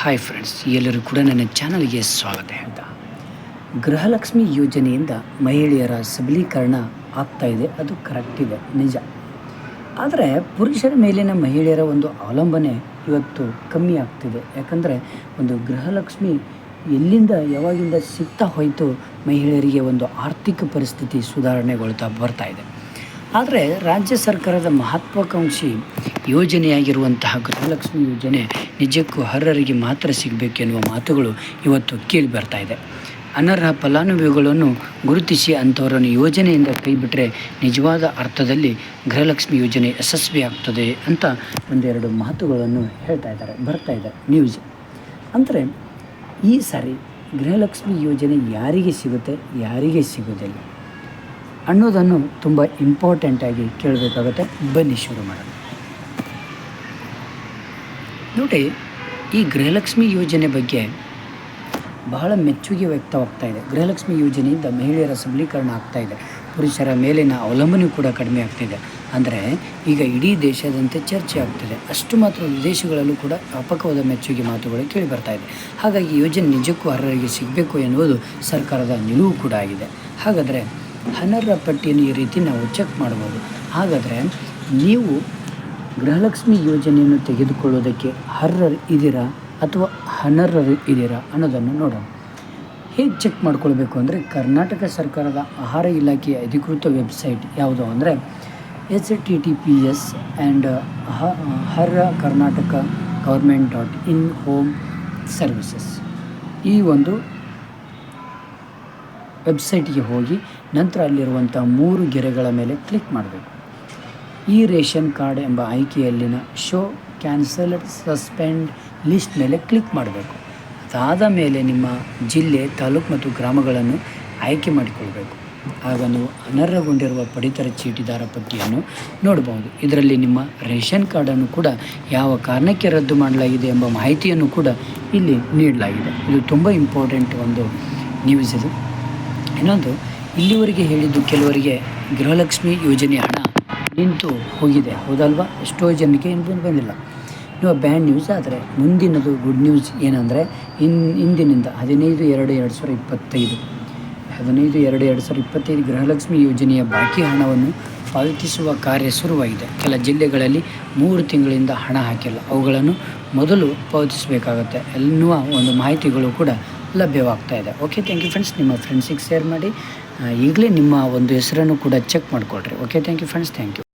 Hi friends ಎಲ್ಲರೂ ಕೂಡ ನನ್ನ ಚಾನಲ್ಗೆ ಸ್ವಾಗತ ಅಂತ ಗೃಹಲಕ್ಷ್ಮಿ ಯೋಜನೆಯಿಂದ ಮಹಿಳೆಯರ ಸಬಲೀಕರಣ ಆಗ್ತಾ ಇದೆ, ಅದು ಕರೆಕ್ಟ್ ಇದೆ, ನಿಜ. ಆದರೆ ಪುರುಷರ ಮೇಲಿನ ಮಹಿಳೆಯರ ಒಂದು ಅವಲಂಬನೆ ಇವತ್ತು ಕಮ್ಮಿ ಆಗ್ತಿದೆ. ಯಾಕಂದರೆ ಒಂದು ಗೃಹಲಕ್ಷ್ಮಿ ಎಲ್ಲಿಂದ ಯಾವಾಗಿಂದ ಸಿಗ್ತಾ ಹೋಯಿತು ಮಹಿಳೆಯರಿಗೆ ಒಂದು ಆರ್ಥಿಕ ಪರಿಸ್ಥಿತಿ ಸುಧಾರಣೆಗೊಳ್ತಾ ಬರ್ತಾ ಇದೆ. ಆದರೆ ರಾಜ್ಯ ಸರ್ಕಾರದ ಮಹತ್ವಾಕಾಂಕ್ಷಿ ಯೋಜನೆಯಾಗಿರುವಂತಹ ಗೃಹಲಕ್ಷ್ಮಿ ಯೋಜನೆ ನಿಜಕ್ಕೂ ಅರ್ಹರಿಗೆ ಮಾತ್ರ ಸಿಗಬೇಕೆನ್ನುವ ಮಾತುಗಳು ಇವತ್ತು ಕೇಳಿ ಬರ್ತಾ ಇದೆ. ಅನರ್ಹ ಫಲಾನುಭವಿಗಳನ್ನು ಗುರುತಿಸಿ ಅಂಥವರನ್ನು ಯೋಜನೆಯಿಂದ ಕೈಬಿಟ್ಟರೆ ನಿಜವಾದ ಅರ್ಥದಲ್ಲಿ ಗೃಹಲಕ್ಷ್ಮಿ ಯೋಜನೆ ಯಶಸ್ವಿ ಆಗ್ತದೆ ಅಂತ ಒಂದೆರಡು ಮಾತುಗಳನ್ನು ಹೇಳ್ತಾ ಇದ್ದಾರೆ, ಬರ್ತಾ ಇದೆ ನ್ಯೂಸ್ ಅಂದರೆ ಈ ಸಾರಿ ಗೃಹಲಕ್ಷ್ಮಿ ಯೋಜನೆ ಯಾರಿಗೆ ಸಿಗುತ್ತೆ, ಯಾರಿಗೆ ಸಿಗೋದಿಲ್ಲ ಅನ್ನೋದನ್ನು ತುಂಬ ಇಂಪಾರ್ಟೆಂಟಾಗಿ ಕೇಳಬೇಕಾಗುತ್ತೆ. ಬನ್ನಿ ಶುರು ಮಾಡೋಣ. ನೋಡಿ ಈ ಗೃಹಲಕ್ಷ್ಮಿ ಯೋಜನೆ ಬಗ್ಗೆ ಬಹಳ ಮೆಚ್ಚುಗೆ ವ್ಯಕ್ತವಾಗ್ತಾ ಇದೆ. ಗೃಹಲಕ್ಷ್ಮಿ ಯೋಜನೆಯಿಂದ ಮಹಿಳೆಯರ ಸಬಲೀಕರಣ ಆಗ್ತಾ ಇದೆ. ಪುರುಷರ ಮೇಲಿನ ಅವಲಂಬನೆ ಕೂಡ ಕಡಿಮೆ ಆಗ್ತಿದೆ ಅಂದರೆ ಈಗ ಇಡೀ ದೇಶದಂತೆ ಚರ್ಚೆ ಆಗ್ತಿದೆ ಅಷ್ಟು ಮಾತ್ರ ವಿದೇಶಗಳಲ್ಲೂ ಕೂಡ ಅಪಕವಾದ ಮೆಚ್ಚುಗೆ ಮಾತುಗಳು ಕೇಳಿ ಬರ್ತಾ ಇದೆ. ಹಾಗಾಗಿ ಯೋಜನೆ ನಿಜಕ್ಕೂ ಅರ್ಹರಿಗೆ ಸಿಗಬೇಕು ಎನ್ನುವುದು ಸರ್ಕಾರದ ನಿಲುವು ಕೂಡ ಆಗಿದೆ. ಹಾಗಾದರೆ ಅನರ್ಹ ಪಟ್ಟಿಯನ್ನು ಈ ರೀತಿ ನಾವು ಚೆಕ್ ಮಾಡ್ಬೋದು. ಹಾಗಾದರೆ ನೀವು ಗೃಹಲಕ್ಷ್ಮಿ ಯೋಜನೆಯನ್ನು ತೆಗೆದುಕೊಳ್ಳೋದಕ್ಕೆ ಅರ್ಹರು ಇದ್ದೀರಾ ಅಥವಾ ಅನರ್ಹರು ಇದ್ದೀರಾ ಅನ್ನೋದನ್ನು ನೋಡೋಣ. ಹೇಗೆ ಚೆಕ್ ಮಾಡ್ಕೊಳ್ಬೇಕು ಅಂದರೆ ಕರ್ನಾಟಕ ಸರ್ಕಾರದ ಆಹಾರ ಇಲಾಖೆಯ ಅಧಿಕೃತ ವೆಬ್ಸೈಟ್ ಯಾವುದು ಅಂದರೆ H T T P S and ಹರ್ರ Karnataka government dot in home services. ಈ ಒಂದು ವೆಬ್ಸೈಟ್ಗೆ ಹೋಗಿ ನಂತರ ಅಲ್ಲಿರುವಂಥ ಮೂರು ಗೆರೆಗಳ ಮೇಲೆ ಕ್ಲಿಕ್ ಮಾಡಬೇಕು. ಈ ರೇಷನ್ ಕಾರ್ಡ್ ಎಂಬ ಆಯ್ಕೆಯಲ್ಲಿನ ಶೋ ಕ್ಯಾನ್ಸಲ್ಡ್ ಸಸ್ಪೆಂಡ್ ಲಿಸ್ಟ್ ಮೇಲೆ ಕ್ಲಿಕ್ ಮಾಡಬೇಕು. ಅದಾದ ಮೇಲೆ ನಿಮ್ಮ ಜಿಲ್ಲೆ, ತಾಲೂಕು ಮತ್ತು ಗ್ರಾಮಗಳನ್ನು ಆಯ್ಕೆ ಮಾಡಿಕೊಳ್ಬೇಕು. ಆಗ ನೀವು ಅನರ್ಹಗೊಂಡಿರುವ ಪಡಿತರ ಚೀಟಿದಾರ ಪಟ್ಟಿಯನ್ನು ನೋಡಬಹುದು. ಇದರಲ್ಲಿ ನಿಮ್ಮ ರೇಷನ್ ಕಾರ್ಡನ್ನು ಕೂಡ ಯಾವ ಕಾರಣಕ್ಕೆ ರದ್ದು ಮಾಡಲಾಗಿದೆ ಎಂಬ ಮಾಹಿತಿಯನ್ನು ಕೂಡ ಇಲ್ಲಿ ನೀಡಲಾಗಿದೆ. ಇದು ತುಂಬ ಇಂಪಾರ್ಟೆಂಟ್ ಒಂದು ನ್ಯೂಸ್ ಇದು. ಇನ್ನೊಂದು, ಇಲ್ಲಿವರೆಗೆ ಹೇಳಿದ್ದು ಕೆಲವರಿಗೆ ಗೃಹಲಕ್ಷ್ಮಿ ಯೋಜನೆ ಹಣ. ನಿಂತು ಹೋಗಿದೆ. ಹೌದಲ್ವಾ? ಎಷ್ಟೋ ಜನಕ್ಕೆ ಏನು ಬಂದಿಲ್ಲ. ನೀವು ಬ್ಯಾಡ್ ನ್ಯೂಸ್ ಆದರೆ ಮುಂದಿನದು ಗುಡ್ ನ್ಯೂಸ್ ಏನಂದರೆ ಇನ್, ಇಂದಿನಿಂದ ಹದಿನೈದು ಎರಡು ಎರಡು ಸಾವಿರದ ಇಪ್ಪತ್ತೈದು, ಹದಿನೈದು ಎರಡು ಎರಡು ಸಾವಿರದ ಇಪ್ಪತ್ತೈದು ಗೃಹಲಕ್ಷ್ಮಿ ಯೋಜನೆಯ ಬಾಕಿ ಹಣವನ್ನು ಪಾವತಿಸುವ ಕಾರ್ಯ ಶುರುವಾಗಿದೆ. ಕೆಲ ಜಿಲ್ಲೆಗಳಲ್ಲಿ ಮೂರು ತಿಂಗಳಿಂದ ಹಣ ಹಾಕಿಲ್ಲ. ಅವುಗಳನ್ನು ಮೊದಲು ಪಾವತಿಸಬೇಕಾಗುತ್ತೆ ಎನ್ನುವ ಒಂದು ಮಾಹಿತಿಗಳು ಕೂಡ ಲಭ್ಯವಾಗ್ತಾ ಇದೆ. ಓಕೆ ಥ್ಯಾಂಕ್ ಯು ಫ್ರೆಂಡ್ಸ್ ನಿಮ್ಮ ಫ್ರೆಂಡ್ಸಿಗೆ ಶೇರ್ ಮಾಡಿ. ಈಗಲೇ ನಿಮ್ಮ ಒಂದು ಹೆಸರನ್ನು ಕೂಡ check ಮಾಡಿಕೊಳ್ರಿ. Okay thank you friends thank you